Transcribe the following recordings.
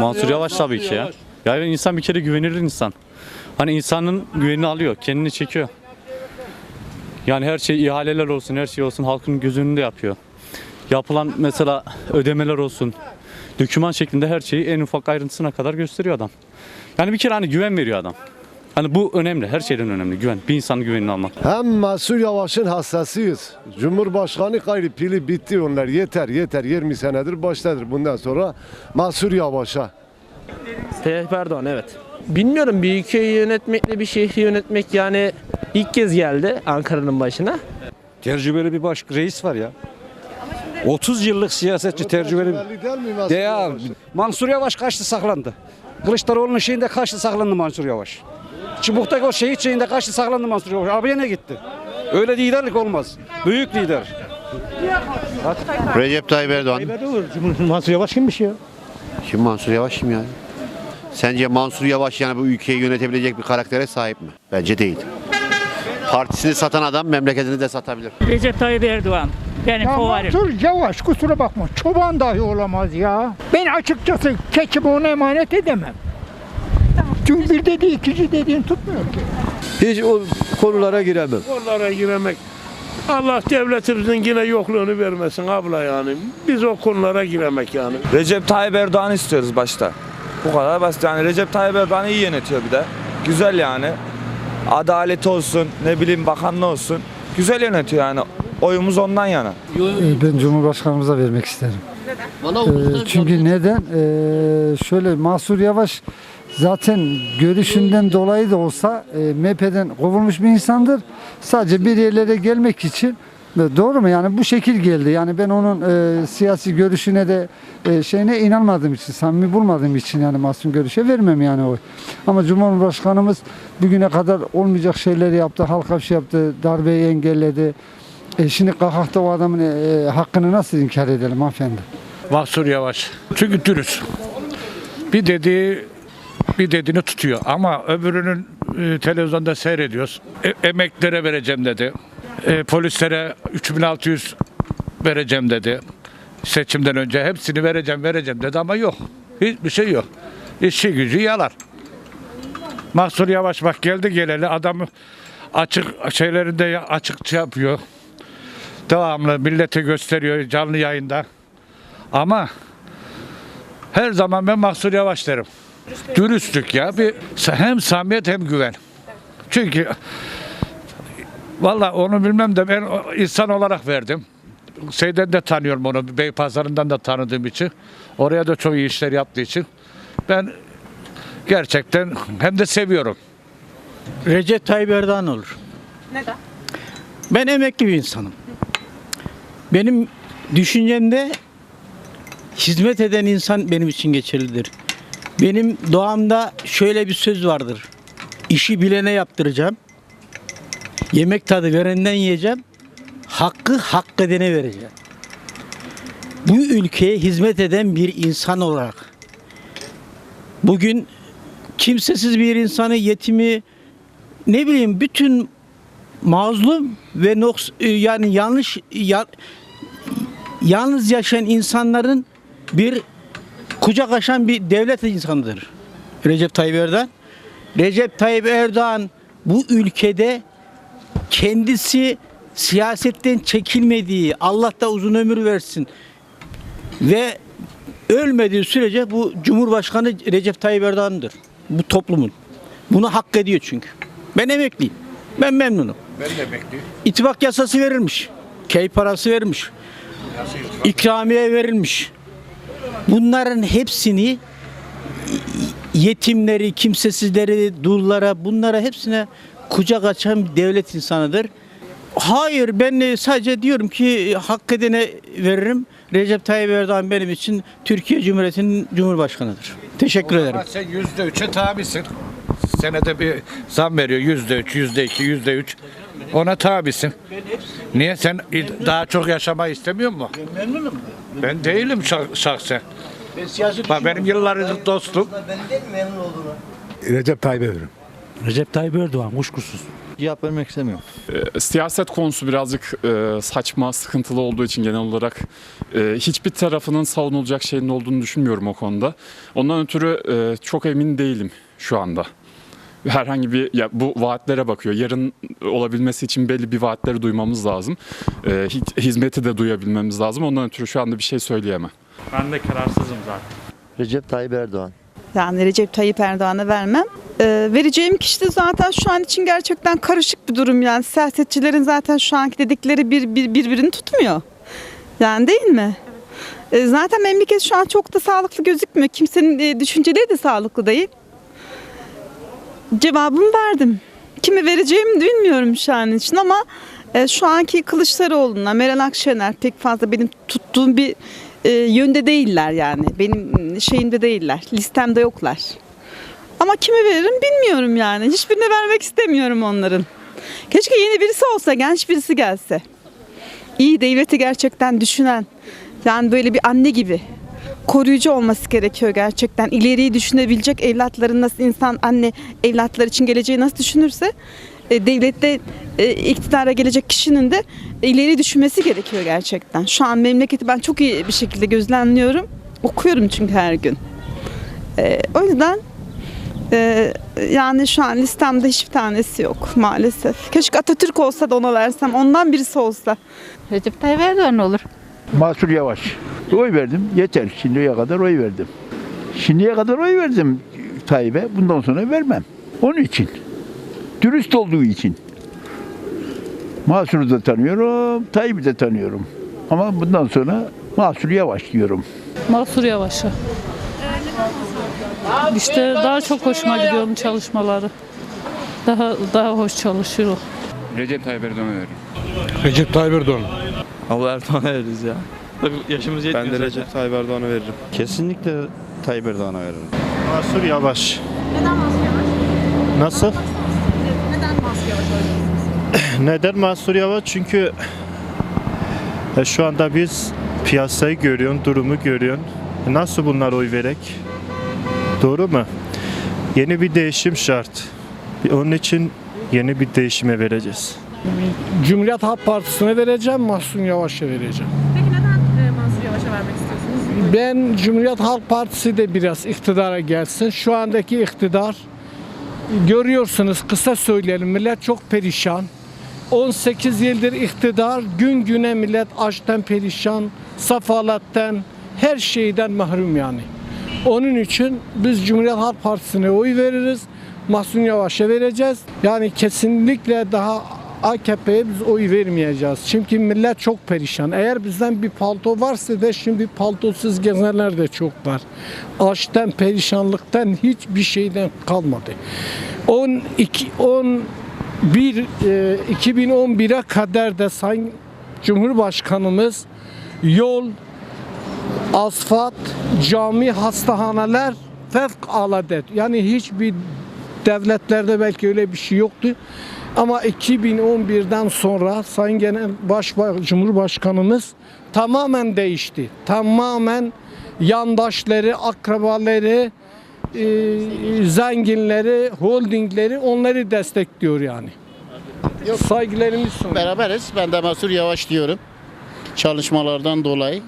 Mansur Yavaş tabii ki ya. Yani insan bir kere güvenilir insan. Hani insanın güvenini alıyor, kendini çekiyor. Yani her şey ihaleler olsun, her şey olsun halkın göz önünde yapıyor. Yapılan mesela ödemeler olsun, döküman şeklinde her şeyi en ufak ayrıntısına kadar gösteriyor adam. Yani bir kere hani güven veriyor adam. Hani bu önemli, her şeyden önemli güven. Bir insanın güvenini almak. Hem Mansur Yavaş'ın hassasıyız. Cumhurbaşkanı gayrı pili bitti onlar. Yeter yeter 20 senedir baştadır. Bundan sonra Mansur Yavaş'a. Tayyip Erdoğan evet. Bilmiyorum bir ülkeyi yönetmekle bir şehri yönetmek yani ilk kez geldi Ankara'nın başına. Tecrübeli bir baş reis var ya. 30 yıllık siyasetçi tecrübeli. Belli değil mi Mansur ya, Yavaş? Mansur Yavaş kaçtı saklandı. Kılıçdaroğlu'nun şeyinde kaçtı saklandı Mansur Yavaş. Çubuk'taki o şehit şeyinde kaçtı saklandı Mansur Yavaş. Abiye ne gitti? Öyle liderlik olmaz. Büyük lider. Recep Tayyip Erdoğan. Mansur Yavaş kimmiş ya? Kim Mansur Yavaş kim yani? Sence Mansur Yavaş yani bu ülkeyi yönetebilecek bir karaktere sahip mi? Bence değil. Partisini satan adam memleketini de satabilir. Recep Tayyip Erdoğan. Benim Ya favorim. Mansur Yavaş kusura bakma çoban dahi olamaz ya. Ben açıkçası keçimi ona emanet edemem. Çünkü bir dediği ikinci dediğini tutmuyor ki. Hiç o konulara giremem. Onlara giremek Allah devletimizin yine yokluğunu vermesin abla yani. Biz o konulara giremek yani. Recep Tayyip Erdoğan istiyoruz başta. Bu kadar basit yani Recep Tayyip Erdoğan iyi yönetiyor bir de. Güzel yani. Adalet olsun, ne bileyim bakanlığı olsun. Güzel yönetiyor yani. Oyumuz ondan yana. Ben Cumhurbaşkanımıza vermek isterim. Ee, çünkü neden? Ee, şöyle Mansur Yavaş zaten görüşünden dolayı da olsa e, MHP'den kovulmuş bir insandır. Sadece bir yerlere gelmek için ve Doğru mu? Yani bu şekil geldi. Yani ben onun e, siyasi görüşüne de e, şeyine inanmadığım için, samimi bulmadığım için yani masum görüşe vermem yani oy. Ama Cumhurbaşkanımız bugüne kadar olmayacak şeyleri yaptı, halka bir şey yaptı, darbeyi engelledi. E şimdi kalkakta o adamın e, hakkını nasıl inkar edelim hanımefendi? Mahsur Yavaş. Çünkü dürüst. Bir dediği bir dediğini tutuyor ama öbürünün e, televizyonda seyrediyoruz. E, emeklere vereceğim dedi. E, polislere 3600 vereceğim dedi. Seçimden önce hepsini vereceğim vereceğim dedi ama yok. Hiçbir şey yok. İşi gücü yalar. Mahsur Yavaş bak geldi geleli adamı açık şeylerinde açıkça yapıyor. Devamlı millete gösteriyor canlı yayında. Ama her zaman ben Mahsur Yavaş derim. Dürüstlük ya. Bir, hem samimiyet hem güven. Çünkü valla onu bilmem de ben insan olarak verdim. Şeyden de tanıyorum onu. Beypazarı'ndan da tanıdığım için. Oraya da çok iyi işler yaptığı için. Ben gerçekten hem de seviyorum. Recep Tayyip Erdoğan olur. Neden? Ben emekli bir insanım. Benim düşüncemde hizmet eden insan benim için geçerlidir. Benim doğamda şöyle bir söz vardır. İşi bilene yaptıracağım. Yemek tadı verenden yiyeceğim. Hakkı hak edene vereceğim. Bu ülkeye hizmet eden bir insan olarak bugün kimsesiz bir insanı, yetimi, ne bileyim bütün mazlum ve noks e, yani yanlış ya- yalnız yaşayan insanların bir kucak açan bir devlet insanıdır. Recep Tayyip Erdoğan. Recep Tayyip Erdoğan bu ülkede kendisi siyasetten çekilmediği, Allah da uzun ömür versin ve ölmediği sürece bu Cumhurbaşkanı Recep Tayyip Erdoğan'dır. Bu toplumun. Bunu hak ediyor çünkü. Ben emekliyim. Ben memnunum. Ben de bekleyeyim. İttifak yasası verilmiş. Keyif parası verilmiş. İkramiye verilmiş. Bunların hepsini yetimleri, kimsesizleri, dullara bunlara hepsine kucak açan bir devlet insanıdır. Hayır ben sadece diyorum ki hak edene veririm. Recep Tayyip Erdoğan benim için Türkiye Cumhuriyeti'nin Cumhurbaşkanıdır. Teşekkür ederim. Ama sen yüzde üçe tabisin. Senede bir zam veriyor yüzde üç, yüzde iki, yüzde üç. Ona tabisin. Niye sen daha çok yaşamayı istemiyor musun? Memnunum. Ben değilim şah- şahsen. Ben siyaset Bak benim yıllardır dostum. Recep Tayyip Erdoğan. Recep Tayyip Erdoğan kuşkusuz. Cevap vermek istemiyorum. E, siyaset konusu birazcık e, saçma, sıkıntılı olduğu için genel olarak e, hiçbir tarafının savunulacak şeyin olduğunu düşünmüyorum o konuda. Ondan ötürü e, çok emin değilim şu anda. Herhangi bir ya bu vaatlere bakıyor. Yarın olabilmesi için belli bir vaatleri duymamız lazım. E, hi- hizmeti de duyabilmemiz lazım. Ondan ötürü şu anda bir şey söyleyemem. Ben de kararsızım zaten. Recep Tayyip Erdoğan. Yani Recep Tayyip Erdoğan'a vermem. Ee, vereceğim kişi de zaten şu an için gerçekten karışık bir durum yani. Siyasetçilerin zaten şu anki dedikleri bir, bir birbirini tutmuyor. Yani değil mi? Ee, zaten memleket şu an çok da sağlıklı gözükmüyor. Kimsenin e, düşünceleri de sağlıklı değil. Cevabımı verdim. Kimi vereceğimi bilmiyorum şu an için ama e, şu anki Kılıçdaroğlu'na, Meral Akşener pek fazla benim tuttuğum bir e, yönde değiller yani. Benim şeyimde değiller. Listemde yoklar. Ama kime veririm bilmiyorum yani. Hiçbirine vermek istemiyorum onların. Keşke yeni birisi olsa, genç birisi gelse. İyi devleti gerçekten düşünen, yani böyle bir anne gibi koruyucu olması gerekiyor gerçekten. İleriyi düşünebilecek evlatların nasıl insan anne evlatlar için geleceği nasıl düşünürse e, devlette e, iktidara gelecek kişinin de ileri düşünmesi gerekiyor gerçekten. Şu an memleketi ben çok iyi bir şekilde gözlemliyorum. Okuyorum çünkü her gün. E, o yüzden e, yani şu an listemde hiçbir tanesi yok maalesef. Keşke Atatürk olsa da ona versem. Ondan birisi olsa. Recep Tayyip Erdoğan olur. Mansur Yavaş. Oy verdim. Yeter. Şimdiye kadar oy verdim. Şimdiye kadar oy verdim Tayyip'e. Bundan sonra vermem. Onun için. Dürüst olduğu için. Mansur'u da tanıyorum. Tayyip'i de tanıyorum. Ama bundan sonra Mansur Yavaş diyorum. Mahsur Yavaş'a. İşte daha çok hoşuma gidiyor onun çalışmaları. Daha daha hoş çalışıyor. Recep Tayyip Erdoğan'a veririm. Recep Tayyip Erdoğan. Allah Erdoğan'a veririz ya. Tabii yaşımız yetmiyor. Ben de Recep Tayyip Erdoğan'a veririm. Kesinlikle Tayyip Erdoğan'a veririm. Mansur Yavaş. Neden Mansur Yavaş? Nasıl? Neden Mansur Yavaş Neden Mansur Yavaş? Çünkü e, şu anda biz piyasayı görüyorsun, durumu görüyorsun. E, Nasıl bunlar oy verek? Doğru mu? Yeni bir değişim şart. Onun için yeni bir değişime vereceğiz. Cumhuriyet Halk Partisi'ne vereceğim, Mahsun Yavaş'a vereceğim. Peki neden Mansur Yavaş'a vermek istiyorsunuz? Ben Cumhuriyet Halk Partisi de biraz iktidara gelsin. Şu andaki iktidar görüyorsunuz kısa söyleyelim millet çok perişan. 18 yıldır iktidar gün güne millet açtan perişan, sefaletten, her şeyden mahrum yani. Onun için biz Cumhuriyet Halk Partisi'ne oy veririz. Mahsun Yavaş'a vereceğiz. Yani kesinlikle daha AKP'ye biz oy vermeyeceğiz. Çünkü millet çok perişan. Eğer bizden bir palto varsa da şimdi paltosuz gezenler de çok var. Açtan, perişanlıktan hiçbir şeyden kalmadı. 12 11 e, 2011'e kadar da Sayın Cumhurbaşkanımız yol, asfalt, cami, hastahaneler fevkalade. Yani hiçbir devletlerde belki öyle bir şey yoktu. Ama 2011'den sonra Sayın Genel Başbakan Cumhurbaşkanımız tamamen değişti. Tamamen yandaşları, akrabaları, e, zenginleri, holdingleri onları destekliyor yani. Saygılarımı sunuyorum. Beraberiz. Ben de Mansur Yavaş diyorum. Çalışmalardan dolayı.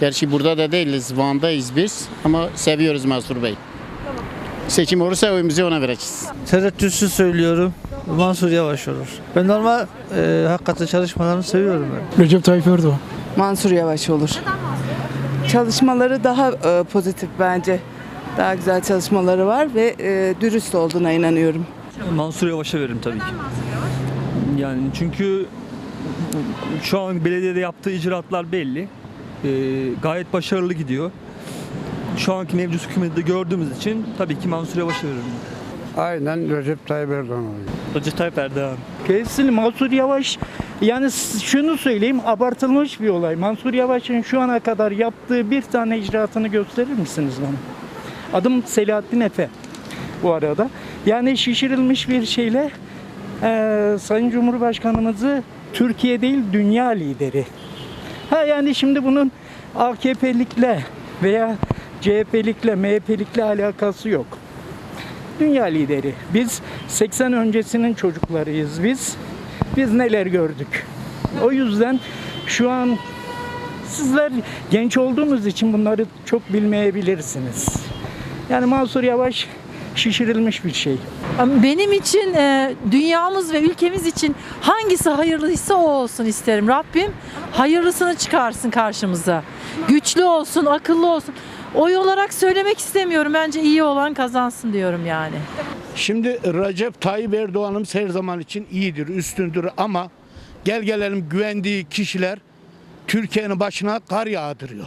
Gerçi burada da değiliz. Van'dayız biz. Ama seviyoruz Mansur Bey. Seçim olursa oyumuzu ona vereceğiz. Tereddütsüz söylüyorum. Mansur Yavaş olur. Ben normal e, hakikaten çalışmalarını seviyorum ben. Recep Tayyip Erdoğan. Mansur Yavaş olur. Çalışmaları daha e, pozitif bence. Daha güzel çalışmaları var ve e, dürüst olduğuna inanıyorum. Mansur Yavaş'a veririm tabii ki. Yani çünkü şu an belediyede yaptığı icraatlar belli. Ee, gayet başarılı gidiyor. Şu anki mevcut hükümeti de gördüğümüz için tabii ki Mansur Yavaş'a veririm. Aynen Recep Tayyip Erdoğan Recep Tayyip Erdoğan. Kesin Mansur Yavaş yani şunu söyleyeyim abartılmış bir olay. Mansur Yavaş'ın şu ana kadar yaptığı bir tane icraatını gösterir misiniz bana? Adım Selahattin Efe bu arada. Yani şişirilmiş bir şeyle eee Sayın Cumhurbaşkanımızı Türkiye değil dünya lideri. Ha yani şimdi bunun AKP'likle veya CHP'likle, MHP'likle alakası yok. Dünya lideri. Biz 80 öncesinin çocuklarıyız biz. Biz neler gördük. O yüzden şu an sizler genç olduğunuz için bunları çok bilmeyebilirsiniz. Yani Mansur Yavaş şişirilmiş bir şey. Benim için e, dünyamız ve ülkemiz için hangisi hayırlıysa o olsun isterim. Rabbim hayırlısını çıkarsın karşımıza. Güçlü olsun, akıllı olsun. Oy olarak söylemek istemiyorum. Bence iyi olan kazansın diyorum yani. Şimdi Recep Tayyip Erdoğan'ımız her zaman için iyidir, üstündür ama gel gelelim güvendiği kişiler Türkiye'nin başına kar yağdırıyor.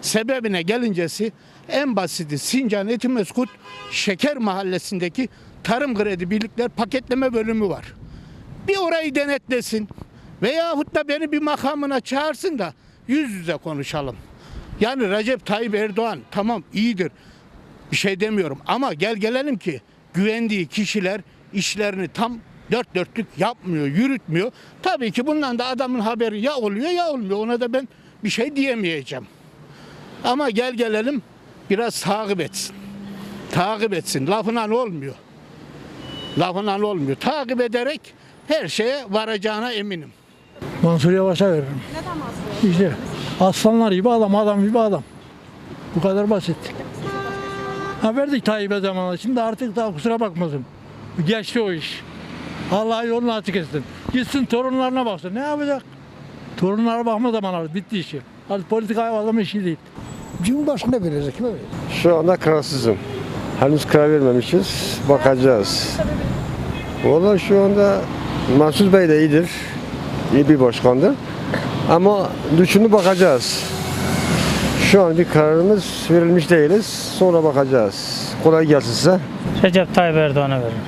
Sebebine gelincesi en basiti Sincan Etimeskut Şeker Mahallesi'ndeki Tarım Kredi Birlikler paketleme bölümü var. Bir orayı denetlesin veyahut da beni bir makamına çağırsın da yüz yüze konuşalım. Yani Recep Tayyip Erdoğan tamam iyidir bir şey demiyorum ama gel gelelim ki güvendiği kişiler işlerini tam dört dörtlük yapmıyor, yürütmüyor. Tabii ki bundan da adamın haberi ya oluyor ya olmuyor. Ona da ben bir şey diyemeyeceğim. Ama gel gelelim biraz takip etsin. Takip etsin. Lafından olmuyor. Lafından olmuyor. Takip ederek her şeye varacağına eminim. Mansur Yavaş'a veririm. Neden Mansur Yavaş? İşte aslanlar gibi adam, adam gibi adam. Bu kadar basit. Ha verdik Tayyip'e zamanında. Şimdi artık daha kusura bakmasın. Geçti o iş. Allah yolunu açık etsin. Gitsin torunlarına baksın. Ne yapacak? Torunlara bakma zamanı bitti işi. Hadi politika adamın işi değil. Cumhurbaşkanı verecek. Kime verecek? Şu anda kararsızım. Henüz karar vermemişiz. Bakacağız. Valla şu anda Mansur Bey de iyidir. İyi bir başkandır. Ama düşünüp bakacağız. Şu an bir kararımız verilmiş değiliz. Sonra bakacağız. Kolay gelsin size. Recep Tayyip Erdoğan'a verin.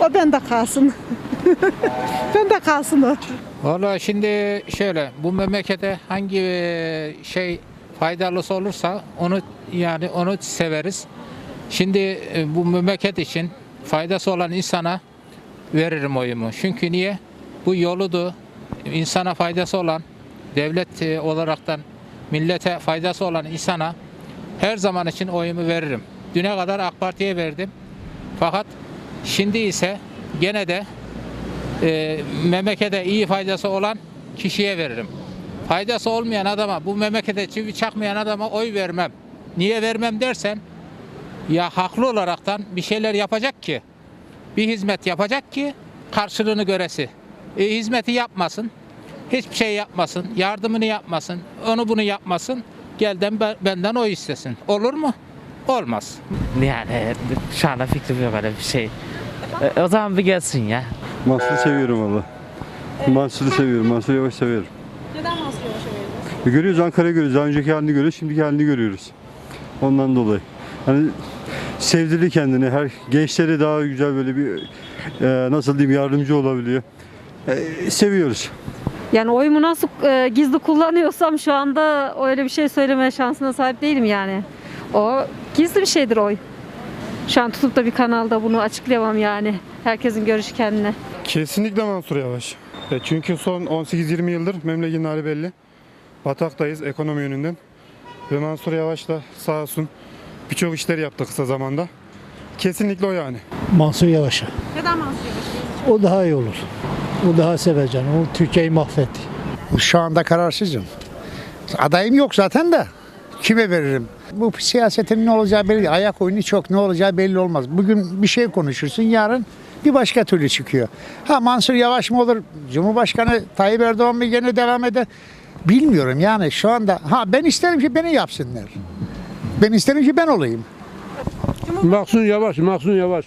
O bende kalsın. bende kalsın o. Valla şimdi şöyle bu memlekete hangi e, şey faydalısı olursa onu yani onu severiz. Şimdi e, bu memleket için faydası olan insana veririm oyumu. Çünkü niye? Bu yoludu. insana faydası olan devlet e, olaraktan millete faydası olan insana her zaman için oyumu veririm. Düne kadar AK Parti'ye verdim. Fakat şimdi ise gene de e, memlekete iyi faydası olan kişiye veririm. Faydası olmayan adama, bu memlekete çivi çakmayan adama oy vermem. Niye vermem dersen, ya haklı olaraktan bir şeyler yapacak ki, bir hizmet yapacak ki karşılığını göresi. E, hizmeti yapmasın, hiçbir şey yapmasın, yardımını yapmasın, onu bunu yapmasın, gelden be- benden oy istesin. Olur mu? Olmaz. Yani şu anda fikrim yok öyle bir şey. E, o zaman bir gelsin ya. Mansur'u seviyorum valla. Mansur'u seviyorum. Mansur Yavaş seviyorum. Neden Mansur Yavaş'a veriyorsunuz? E, Görüyoruz Ankara'yı görüyoruz. Daha önceki halini görüyoruz. Şimdiki halini görüyoruz. Ondan dolayı. Hani sevdirdi kendini. Her gençlere daha güzel böyle bir e, nasıl diyeyim yardımcı olabiliyor. E, seviyoruz. Yani oyumu nasıl e, gizli kullanıyorsam şu anda öyle bir şey söyleme şansına sahip değilim yani. O gizli bir şeydir oy. Şu an tutup da bir kanalda bunu açıklayamam yani. Herkesin görüşü kendine. Kesinlikle Mansur Yavaş. E, çünkü son 18-20 yıldır memleketin hali belli. Bataktayız ekonomi yönünden. Ve Mansur Yavaş da sağ olsun birçok işler yaptı kısa zamanda. Kesinlikle o yani. Mansur Yavaş'a. Neden Mansur Yavaş? O daha iyi olur. O daha sevecen. O Türkiye'yi mahvetti. Şu anda kararsızım. Adayım yok zaten de. Kime veririm? Bu siyasetin ne olacağı belli. Ayak oyunu çok ne olacağı belli olmaz. Bugün bir şey konuşursun yarın bir başka türlü çıkıyor. Ha Mansur Yavaş mı olur? Cumhurbaşkanı Tayyip Erdoğan mı gene devam eder? Bilmiyorum yani şu anda. Ha ben isterim ki beni yapsınlar. Ben isterim ki ben olayım. Mahsun Yavaş, Mahsun Yavaş.